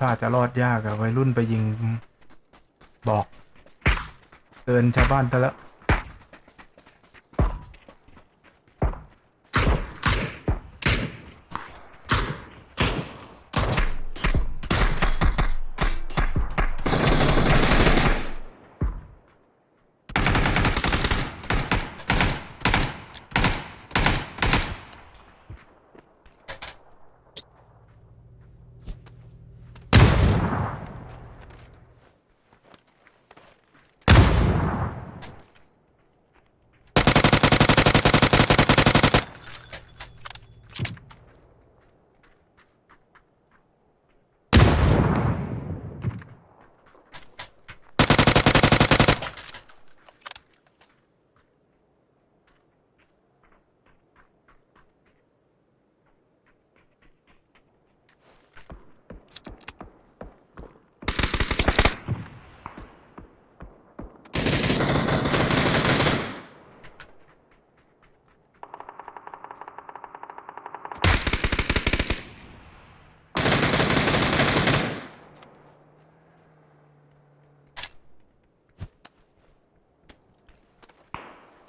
ถ้าจะรอดยากอะวัยรุ่นไปยิงบอกเตือนชาวบ้านไปแล้ว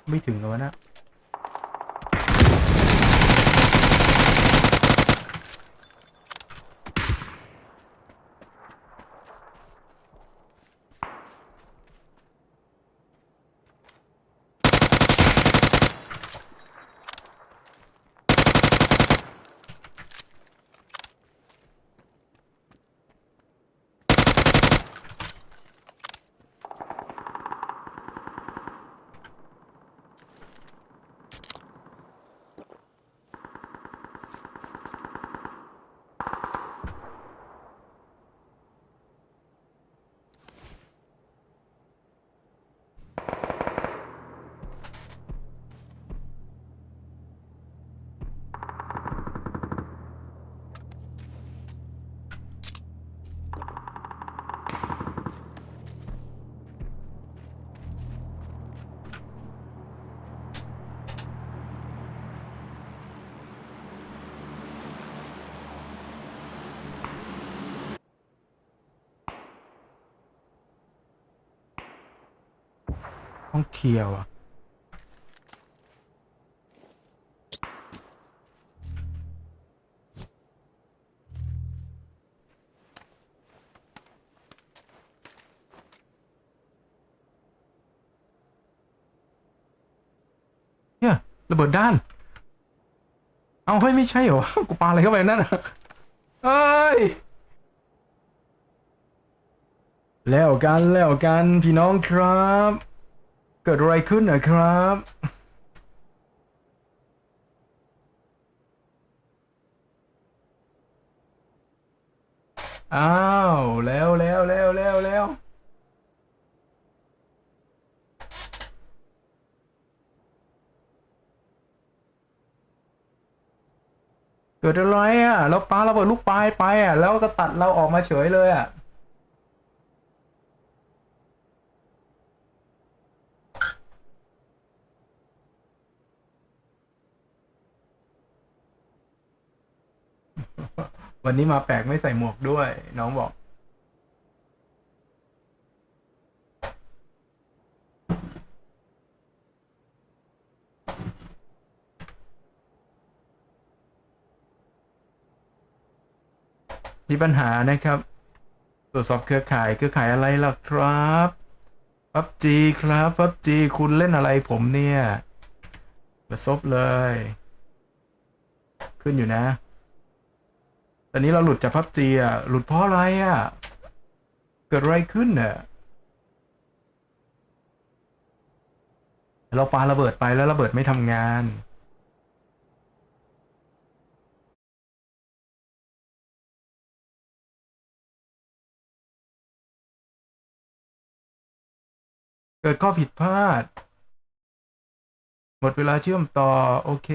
ไม่ถึงแล้วนะ ต้องเคลียร์ว่ะเนี่ยระเบิดด้าน เอาเฮ้ยไม่ใช่เหรอ กูปาอะไรเข้าไปนั่นเอ้ย แล้วกันแล้วกันพี่น้องครับ เกิดอะไรขึ้นนะครับ อ้าว แล้วแล้วแล้วแล้วแล้วเกิดอะไรอะเราปาระเบิดลูกปลายไปอะ แล้วก็ตัดเราออกมาเฉยเลยอะ วันนี้มาแปลกไม่ใส่หมวกด้วย น้องบอก มีปัญหานะครับ ตรวจสอบเครือข่ายเครือข่ายอะไรล่ะครับพับจีครับพับจีคุณเล่นอะไรผมเนี่ยมาซบเลย ขึ้นอยู่นะ ตอนนี้เราหลุดจากพับจีอะ หลุดเพราะอะไรอะ เกิดอะไรขึ้นอะเราปาระเบิดไปแล้วระเบิดไม่ทำงาน เกิดข้อผิดพลาด หมดเวลาเชื่อมต่อ โอเค